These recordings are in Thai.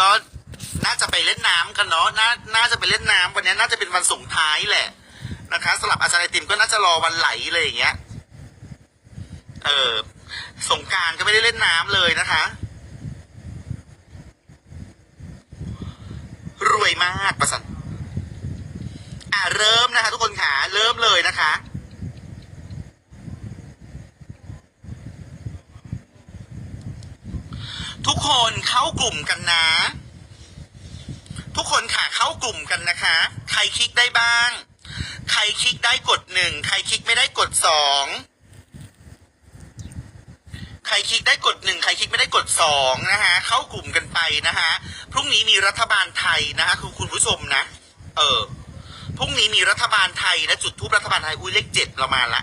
ก็น่าจะไปเล่นน้ำกันเนาะน่าน่าจะไปเล่นน้ำวันนี้น่าจะเป็นวันส่งท้ายแหละนะคะสำหรับอาจารย์ไอติมก็น่าจะรอวันไหลเลยอย่างเงี้ย เออสงการก็ไม่ได้เล่นน้ำเลยนะคะ รวยมากประสันอะเริ่มนะคะ ทุกคนค่ะเริ่มเลยนะคะ ทุกคนเข้ากลุ่มกันนะ ทุกคนค่ะเข้ากลุ่มกันนะคะ ใครคลิกได้บ้าง ใครคลิกได้กดหนึ่งใครคลิกไม่ได้กดสองใครคลิกได้กดหนึ่งใครคลิกไม่ได้กดสองนะคะเข้ากลุ่มกันไปนะคะพรุ่งนี้มีรัฐบาลไทยนะคะคือคุณผู้ชมนะ เออพรุ่งนี้มีรัฐบาลไทยนะจุดทูปรัฐบาลไทยอุ้ยเลขเจ็ดเรามาละ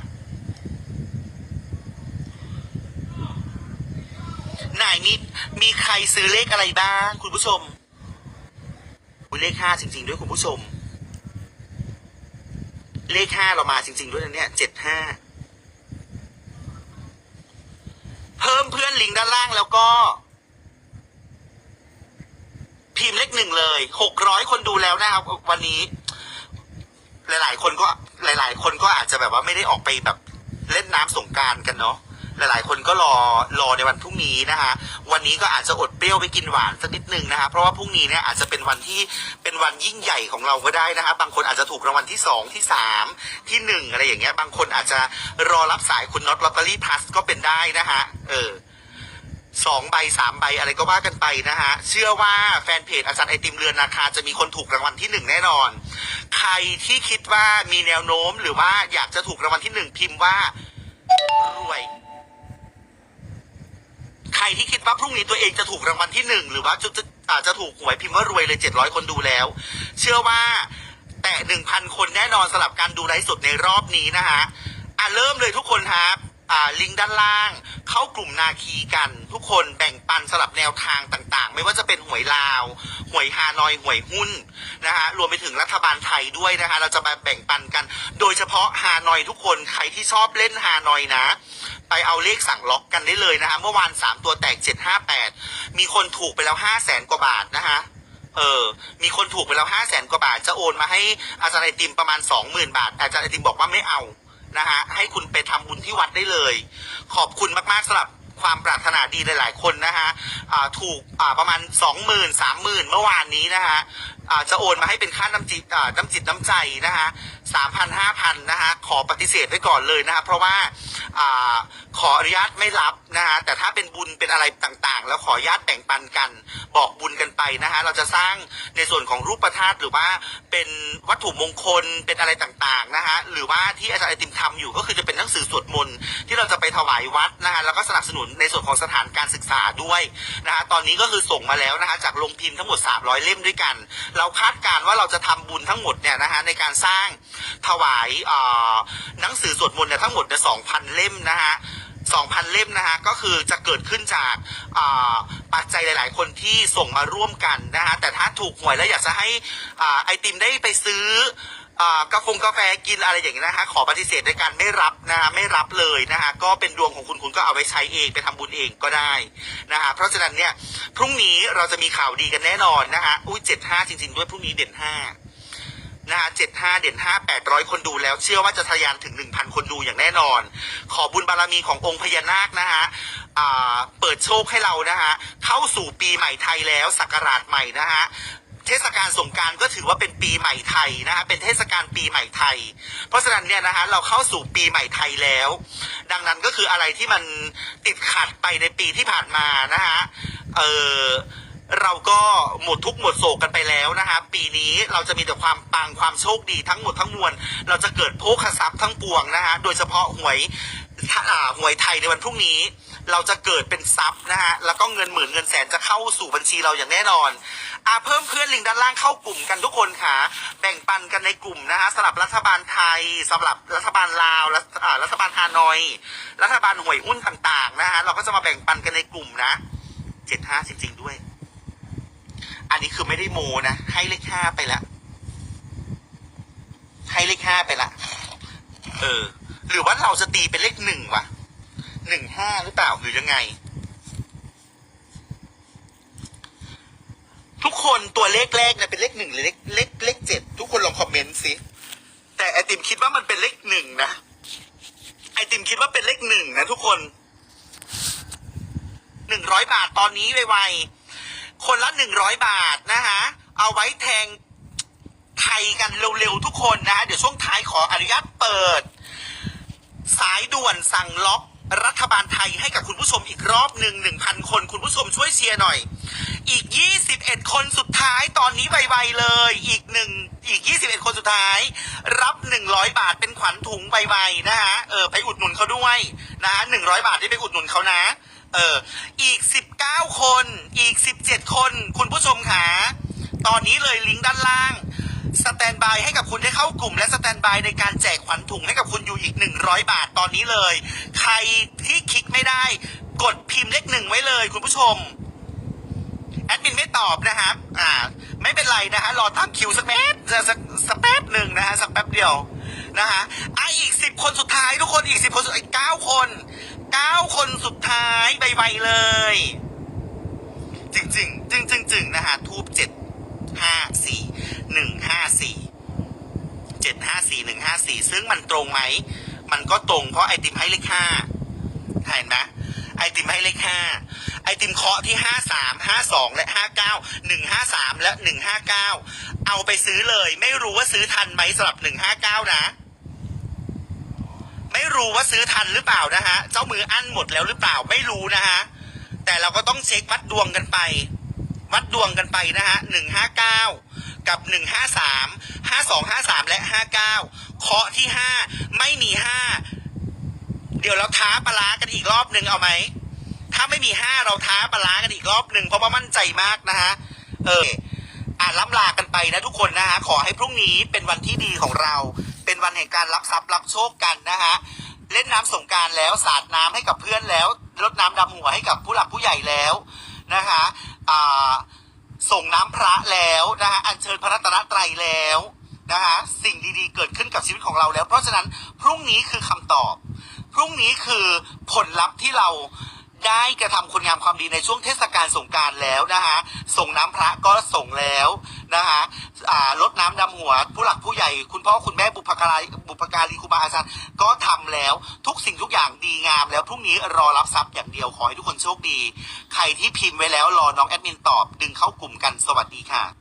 ไหนมีมีใครซื้อเลขอะไรบ้าง คุณผู้ชมอุ้ยเลขห้าจริง ๆ ด้วยคุณผู้ชม เลขห้าเรามาจริง ๆ ด้วยนะเนี่ยเจ็ดห้าเพิ่มเพื่อนลิงก์ด้านล่างแล้วก็ พิมพ์เลขหนึ่งเลยหกร้อยคนดูแล้วนะครับ วันนี้ หลาย ๆ คนก็หลาย ๆ คนก็อาจจะแบบว่าไม่ได้ออกไปแบบเล่นน้ำสงการกันเนาะ หลายๆ คนก็รอรอในวันพรุ่งนี้นะคะวันนี้ก็อาจจะอดเปรี้ยวไปกินหวานสักนิดนึงนะคะเพราะว่าพรุ่งนี้เนี่ยอาจจะเป็นวันที่เป็นวันยิ่งใหญ่ของเราก็ได้นะคะบางคนอาจจะถูกรางวัลที่สองที่สามที่หนึ่งอะไรอย่างเงี้ยบางคนอาจจะรอรับสายคุณน็อตลอตเตอรี่พลัสก็เป็นได้นะคะเออสองใบสามใบอะไรก็ว่ากันไปนะฮะ เชื่อว่าแฟนเพจอาจารย์ไอติมเรือนนาคาจะมีคนถูกรางวัลที่หนึ่งแน่นอน ใครที่คิดว่ามีแนวโน้มหรือว่าอยากจะถูกรางวัลที่หนึ่งพิมพ์ว่ารวย รที่คิดว่าพรุ่งนี้ตัวเองจะถูกรางวัลที่หนึ่งหรือว่าจะจะอาจจะถูกหวยพิมพ์ว่ารวยเลยเจ็ดร้อยคนดูแล้ว เชื่อว่าแต่หนึ่งพันคนแน่นอนสำหรับการดูไลฟ์สดในรอบนี้นะฮะอะเริ่มเลยทุกคนครับ ลิงก์ด้านล่าง เข้ากลุ่มนาคีกัน ทุกคนแบ่งปันสลับแนวทางต่างๆ ไม่ว่าจะเป็นหวยลาว หวยฮานอยหวยหุ้นนะฮะรวมไปถึงรัฐบาลไทยด้วยนะฮะเราจะมาแบ่งปันกัน โดยเฉพาะฮานอยทุกคนใครที่ชอบเล่นฮานอยนะ ไปเอาเลขสั่งล็อกกันได้เลยนะฮะเมื่อวานสามตัวแตกเจ็ดห้าแปดมีคนถูกไปแล้วห้าแสนกว่าบาทนะฮะเออ มีคนถูกไปแล้วห้าแสนกว่าบาท จะโอนมาให้อาจารย์ไอติมประมาณสองหมื่นบาท อาจารย์ไอติมบอกว่าไม่เอา นะฮะให้คุณไปทำบุญที่วัดได้เลย ขอบคุณมากๆสำหรับ ความปรารถนาดีหลาย ๆ คนนะฮะถูกประมาณสองหมื่นสามหมื่นเมื่อวานนี้นะฮะจะโอนมาให้เป็นค่าน้ำจิตน้ำจิตน้ำใจนะฮะสามพันห้าพันนะฮะขอปฏิเสธไว้ก่อนเลยนะฮะเพราะว่าอ่าขออนุญาตไม่รับนะฮะแต่ถ้าเป็นบุญเป็นอะไรต่าง ๆ แล้วขออนุญาตแบ่งปันกัน บอกบุญกันไปนะฮะเราจะสร้างในส่วนของรูปธาตุหรือว่าเป็นวัตถุมงคลเป็นอะไรต่างๆนะฮะหรือว่าที่อาจารย์ไอติมทำอยู่ก็คือจะเป็นหนังสือสวดมนต์ที่เราจะไปถวายวัดนะฮะแล้วก็สนับสนุนในส่วนของสถานการศึกษาด้วยนะฮะตอนนี้ก็คือส่งมาแล้วนะฮะจากโรงพิมพ์ทั้งหมด 300 เล่มด้วยกัน เราคาดการณ์ว่าเราจะทำบุญทั้งหมดเนี่ยนะฮะในการสร้างถวายหนังสือสวดมนต์เนี่ยทั้งหมดเนี่ย2,000เล่มนะฮะ2,000 เล่มนะฮะก็คือจะเกิดขึ้นจากาปัจจัยหลาย ๆ คนที่ส่งมาร่วมกันนะฮะแต่ถ้าถูกหวยแล้วอยากจะให้อาไอติมได้ไปซื้อ กาแฟกาแฟกินอะไรอย่างนี้นะฮะขอปฏิเสธในการไม่รับนะฮะไม่รับเลยนะฮะก็เป็นดวงของคุณคุณก็เอาไว้ใช้เองไปทำบุญเองก็ได้นะฮะเพราะฉะนั้นเนี่ยพรุ่งนี้เราจะมีข่าวดีกันแน่นอนนะฮะอุ้ยเจ็ดห้าจริง ๆ ด้วยพรุ่งนี้เด่นห้านะฮะเจ็ดห้าเด่นห้าแปดร้อยคนดูแล้ว เชื่อว่าจะทะยานถึงหนึ่งพันคนดูอย่างแน่นอน ขอบุญบารมีขององค์พญานาคนะฮะเปิดโชคให้เรานะฮะเข้าสู่ปีใหม่ไทยแล้วศักราชใหม่นะฮะ เทศกาลสงการก็ถือว่าเป็นปีใหม่ไทยนะฮะเป็นเทศกาลปีใหม่ไทย เพราะฉะนั้นเนี่ยนะฮะเราเข้าสู่ปีใหม่ไทยแล้ว ดังนั้นก็คืออะไรที่มันติดขัดไปในปีที่ผ่านมานะฮะเออเราก็หมดทุกหมดโศกกันไปแล้วนะคะปีนี้เราจะมีแต่ความปังความโชคดีทั้งหมดทั้งมวล เราจะเกิดโภคทรัพย์ทั้งปวงนะคะโดยเฉพาะหวยท่าหวยไทยในวันพรุ่งนี้ เราจะเกิดเป็นทรัพย์นะฮะ แล้วก็เงินหมื่นเงินแสนจะเข้าสู่บัญชีเราอย่างแน่นอนอ่าเพิ่มเพื่อนลิงก์ด้านล่างเข้ากลุ่มกันทุกคนค่ะ แบ่งปันกันในกลุ่มนะฮะสำหรับรัฐบาลไทยสำหรับรัฐบาลลาวรัฐอ่ารัฐบาลฮานอย รัฐบาลหวยหุ้นต่างๆนะฮะ เราก็จะมาแบ่งปันกันในกลุ่มนะเจ็ดห้าจริง ๆด้วย อันนี้คือไม่ได้โมนะ ให้เลขห้าไปละ ให้เลขห้าไปละ เออ หรือว่าเราจะตีเป็นเลขหนึ่งวะ หนึ่งห้าหรือเปล่าหรือยังไง ทุกคนตัวเลขแรกเนี่ยเป็นเลขหนึ่งหรือเลขเลขเลขเจ็ดทุกคนลองคอมเมนต์สิแต่ไอติมคิดว่ามันเป็นเลขหนึ่งนะ ไอติมคิดว่าเป็นเลขหนึ่งนะทุกคนหนึ่งร้อยบาทตอนนี้ไวๆคนละหนึ่งร้อยบาทนะฮะเอาไว้แทงไทยกันเร็วๆทุกคนนะฮะเดี๋ยวช่วงท้ายขออนุญาตเปิด สายด่วนสั่งล็อก รัฐบาลไทยให้กับคุณผู้ชมอีกรอบหนึ่งหนึ่งพันคน คุณผู้ชมช่วยเชียร์หน่อย อีก 21 คนสุดท้ายตอนนี้ไวๆเลย อีกหนึ่งอีก 21 คนสุดท้าย รับ 100 บาทเป็นขวัญถุงไวๆนะฮะเออไปอุดหนุนเขาด้วยนะฮะ100บาทที่ไปอุดหนุนเขานะเอออีก 19 คน อีก 17 คน คุณผู้ชมขาตอนนี้เลยลิงก์ด้านล่าง กับคุณได้เข้ากลุ่มและสแตนบายในการแจกขวัญถุงให้กับคุณอยู่อีก 100 บาทตอนนี้เลย ใครที่คลิกไม่ได้ กดพิมพ์เลขหนึ่งไว้เลย คุณผู้ชมแอดมินไม่ตอบนะครับ อ่า ไม่เป็นไรนะฮะรอตั้งคิวสักแป๊บสักสักแป๊บหนึ่งนะฮะสักแป๊บเดียวนะฮะอะอีกสิบคนสุดท้ายทุกคนอีกสิบคนสุดอีกเก้าคนเก้าคนสุดท้ายใบๆเลย จริงจริงๆจึงจึงจึงนะฮะทูบเจ็ดห้าสี่หนึ่งห้าสี่ นึ่งห้าสี่ซึ่งมันตรงไหม มันก็ตรงเพราะไอติมให้เลขห้าเห็นไหมไอติมให้เลขห้าไอติมเคาะที่ห้าสามห้าสองและห้าเก้าหนึ่งห้าสามและหนึ่งห้าเก้าเอาไปซื้อเลย ไม่รู้ว่าซื้อทันไหมสำหรับหนึ่งห้าเก้านะ ไม่รู้ว่าซื้อทันหรือเปล่านะฮะ เจ้ามืออั้นหมดแล้วหรือเปล่าไม่รู้นะฮะ แต่เราก็ต้องเช็ควัดดวงกันไป วัดดวงกันไปนะฮะหนึ่งห้าเก้า กับหนึ่งห้าสามห้าสองห้าสามและห้าเคาะที่ห้าไม่มีห้าเดี๋ยวเราท้าปลากันอีกรอบหนึ่งเอาไหม ถ้าไม่มีห้าเราท้าปลากันอีกรอบหนึ่งเพราะว่ามั่นใจมากนะฮะ เอออ่าล้ำลากันไปนะทุกคนนะฮะ ขอให้พรุ่งนี้เป็นวันที่ดีของเรา เป็นวันแห่งการรับทรัพย์รับโชคกันนะฮะ เล่นน้ำสงการแล้วสาดน้ำให้กับเพื่อนแล้วรดน้ำดำหัวให้กับผู้หลักผู้ใหญ่แล้วนะคะอ่า ส่งน้ำพระแล้วนะคะอัญเชิญพระรัตนตรัยแล้วนะคะสิ่งดีๆ เกิดขึ้นกับชีวิตของเราแล้ว เพราะฉะนั้นพรุ่งนี้คือคำตอบ พรุ่งนี้คือผลลัพธ์ที่เรา ได้กระทำคุณงามความดีในช่วงเทศกาลสงการแล้วนะคะส่งน้ำพระก็ส่งแล้วนะคะอ่ารดน้ำดำหัว ผู้หลักผู้ใหญ่ คุณพ่อคุณแม่บุพการีบุพการีครูบาอาจารย์ก็ทำแล้วทุกสิ่งทุกอย่างดีงามแล้วพรุ่งนี้รอรับทรัพย์อย่างเดียวขอให้ทุกคนโชคดี ใครที่พิมพ์ไว้แล้วรอน้องแอดมินตอบ ดึงเข้ากลุ่มกันสวัสดีค่ะ